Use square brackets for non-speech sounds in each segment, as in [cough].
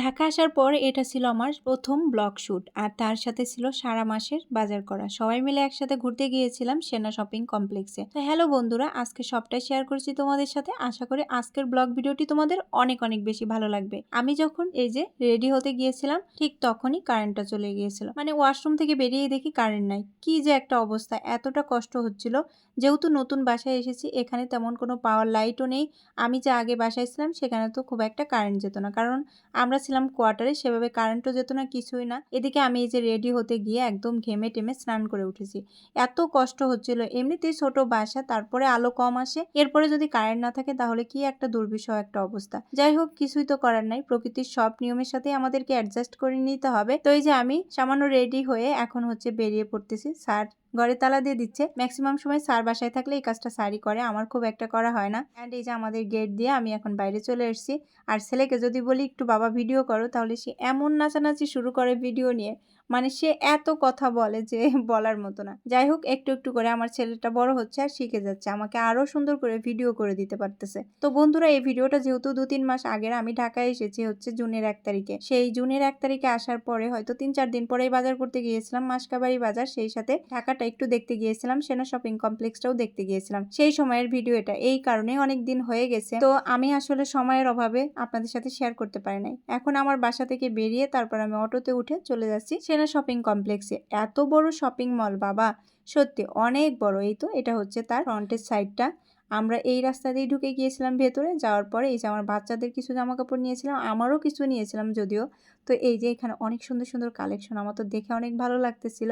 ঢাকা আসার পর এটা ছিল আমার প্রথম ব্লগ শ্যুট আর তার সাথে ছিল সারা মাসের বাজার করা। সবাই মিলে একসাথে ঘুরতে গিয়েছিলাম সেনা শপিং কমপ্লেক্সে। তো হ্যালো বন্ধুরা, আজকে সবটাই শেয়ার করছি তোমাদের সাথে। আশা করি আজকের ব্লগ ভিডিওটি তোমাদের অনেক অনেক বেশি ভালো লাগবে। আমি যখন এই যে রেডি হতে গিয়েছিলাম, ঠিক তখনই কারেন্টটা চলে গিয়েছিল। মানে ওয়াশরুম থেকে বেরিয়ে দেখি কারেন্ট নাই। কি যে একটা অবস্থা, এতটা কষ্ট হচ্ছিল। যেহেতু নতুন বাসায় এসেছি, এখানে তেমন কোনো পাওয়ার লাইটও নেই। আমি যে আগে বাসায় ছিলাম, সেখানে তো খুব একটা কারেন্ট যেত না। কারণ আমরা ছিলাম কোয়ার্টারে, সেভাবে কারেন্টও যেত না, কিছুই না। এদিকে আমি এই যে রেডি হতে গিয়ে একদম ঘেমে টেমে স্নান করে উঠেছি। এত কষ্ট হচ্ছিল। এমনিতেই ছোট বাসা, তারপরে আলো কম আসে। এরপরে যদি কারেন্ট না থাকে, তাহলে কি একটা দুর্বিষহ একটা অবস্থা। যাই হোক, কিছুই তো করার নাই। প্রকৃতির সব নিয়মের সাথে আমাদেরকে অ্যাডজাস্ট করে নিতে হবে। তো এই যে আমি সামান্য রেডি হয়ে এখন হচ্ছে বেরিয়ে পড়তেছি। স্যার ঘরে তালা দিয়ে দিচ্ছে। ম্যাক্সিমাম সময় স্যার বাসায় থাকলে এই কাজটা স্যারই করে। আমার খুব একটা করা হয় না। অ্যান্ড এই যে আমাদের গেট দিয়ে আমি এখন বাইরে চলে এসেছি। আর ছেলেকে যদি বলি, একটু বাবা ভিডিও করো, তাহলে সে এমন নাচানাচি শুরু করে ভিডিও নিয়ে। মানে সে এত কথা বলে যে [laughs] বলার মতো না। যাই হোক, একটু একটু করে আমার ছেলেটা বড় হচ্ছে আর শিখে যাচ্ছে। আমাকে আরও সুন্দর করে ভিডিও করে দিতে পারতেছে। তো বন্ধুরা, এই ভিডিওটা যেহেতু দু তিন মাস আগের, আমি ঢাকায় এসেছি হচ্ছে জুনের এক তারিখে। সেই জুনের এক তারিখে আসার পরে হয়তো তিন চার দিন পরেই বাজার করতে গিয়েছিলাম, মাসকাবাড়ি বাজার। সেই সাথে ঢাকাটা একটু দেখতে গিয়েছিলাম, সেনা শপিং কমপ্লেক্সটাও দেখতে গিয়েছিলাম। সেই সময়ের ভিডিও এটা এই কারণে অনেক দিন হয়ে গেছে। তো আমি আসলে সময়ের অভাবে আপনাদের সাথে শেয়ার করতে পারি নাই। এখন আমার বাসা থেকে বেরিয়ে তারপর আমি অটোতে উঠে চলে যাচ্ছি। সেনা শপিং কমপ্লেক্সে এত বড় শপিং মল বাবা। সত্যি, অনেক বড়। এই তো, এটা হচ্ছে তার ফ্রন্টের সাইডটা আমরা এই রাস্তা দিয়ে ঢুকে গিয়েছিলাম ভেতরে, যাওয়ার পরে এই যে আমার বাচ্চাদের কিছু জামা কাপড় নিয়েছিলাম, আমারও কিছু নিয়েছিলাম যদিও। তো এই যে এখানে অনেক সুন্দর সুন্দর কালেকশন আমার তো দেখে অনেক ভালো লাগতেছিল।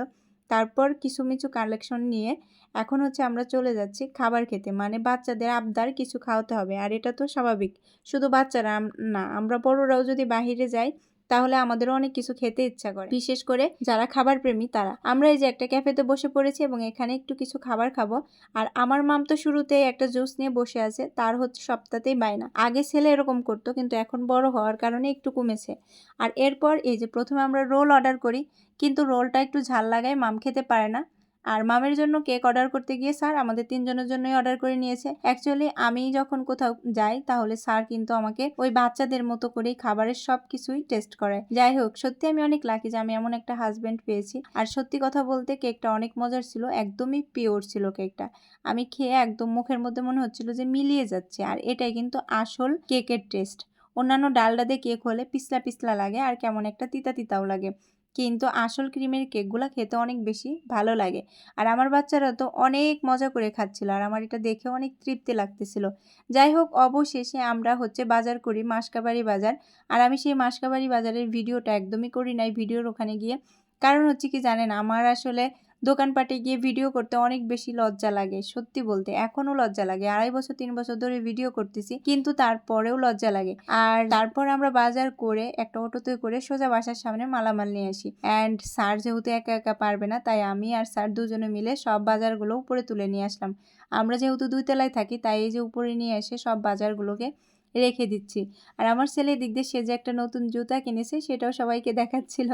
তারপর কিছু মিছু কালেকশন নিয়ে এখন হচ্ছে আমরা চলে যাচ্ছি খাবার খেতে মানে বাচ্চাদের আবদার কিছু খাওয়াতে হবে। আর এটা তো স্বাভাবিক, শুধু বাচ্চারা না, আমরা বড়রাও যদি বাহিরে যাই তাহলে আমাদেরও অনেক কিছু খেতে ইচ্ছা করে। বিশেষ করে যারা খাবার প্রেমী তারা। আমরা এই যে একটা ক্যাফেতে বসে পড়েছি এবং এখানে একটু কিছু খাবার খাব। আর আমার মাম তো শুরুতে একটা জুস নিয়ে বসে আছে, তার হচ্ছে সপ্তাহতেই বায়না আগে ছেলে এরকম করতো, কিন্তু এখন বড় হওয়ার কারণে একটু কমেছে। আর এরপর এই যে প্রথমে আমরা রোল অর্ডার করি, কিন্তু রোলটা একটু ঝাল লাগায় মাম খেতে পারে না। আর মামের জন্য কেক অর্ডার করতে গিয়ে স্যার আমাদের তিনজনের জন্যই অর্ডার করে নিয়েছে। অ্যাকচুয়ালি আমি যখন কোথাও যাই, তাহলে স্যার কিন্তু আমাকে ওই বাচ্চাদের মতো করেই খাবারের সব কিছুই টেস্ট করে। যাই হোক, সত্যি আমি অনেক লাকি যে আমি এমন একটা হাজব্যান্ড পেয়েছি। আর সত্যি কথা বলতে কেকটা অনেক মজার ছিল, একদমই পিওর ছিল কেকটা। আমি খেয়ে একদম মুখের মধ্যে মনে হচ্ছিল যে মিলিয়ে যাচ্ছে, আর এটাই কিন্তু আসল কেকের টেস্ট অন্যান্য ডালডা দিয়ে কেক হলে পিছলা পিছলা লাগে, আর কেমন একটা তিতা তিতাও লাগে। কিন্তু আসল ক্রিমের কেকগুলো খেতে অনেক বেশি ভালো লাগে। আর আমার বাচ্চারা তো অনেক মজা করে খাচ্ছিল আর আমার এটা দেখে অনেক তৃপ্তি লাগতেছিল। যাই হোক, অবশেষে আমরা হচ্ছে বাজার করি মাসকাবাড়ি বাজার। আর আমি সেই মাসকাবাড়ি বাজারের ভিডিওটা একদমই করি নাই, ভিডিওর ওখানে গিয়ে। কারণ হচ্ছে কি জানেন, আমার আসলে দোকানপাটে গিয়ে ভিডিও করতে অনেক বেশি লজ্জা লাগে, সত্যি বলতে। এখনও লজ্জা লাগে। আড়াই বছর, তিন বছর ধরে ভিডিও করতেছি, কিন্তু তারপরেও লজ্জা লাগে। আর তারপর আমরা বাজার করে, একটা অটোতে করে সোজা বাসার সামনে মালামাল নিয়ে আসি। অ্যান্ড স্যার যেহেতু একা একা পারবে না, তাই আমি আর স্যার দুজনে মিলে সব বাজারগুলো উপরে তুলে নিয়ে আসলাম। আমরা যেহেতু দুই তলায় থাকি, তাই এই যে উপরে নিয়ে এসে সব বাজারগুলোকে রেখে দিচ্ছি। আর আমার ছেলে দিক দিয়ে সে যে একটা নতুন জুতা কিনেছে, সেটাও সবাইকে দেখাচ্ছিল।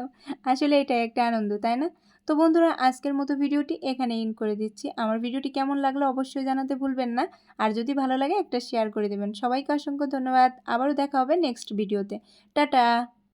আসলে এটা একটা আনন্দ, তাই না? তো বন্ধুরা, আজকের মতো ভিডিওটি এখানে ইন করে দিচ্ছি। আমার ভিডিওটি কেমন লাগল অবশ্যই জানাতে ভুলবেন না। আর যদি ভালো লাগে, একটা শেয়ার করে দেবেন। সবাইকে অসংখ্য ধন্যবাদ। আবারও দেখা হবে নেক্সট ভিডিওতে টাটা!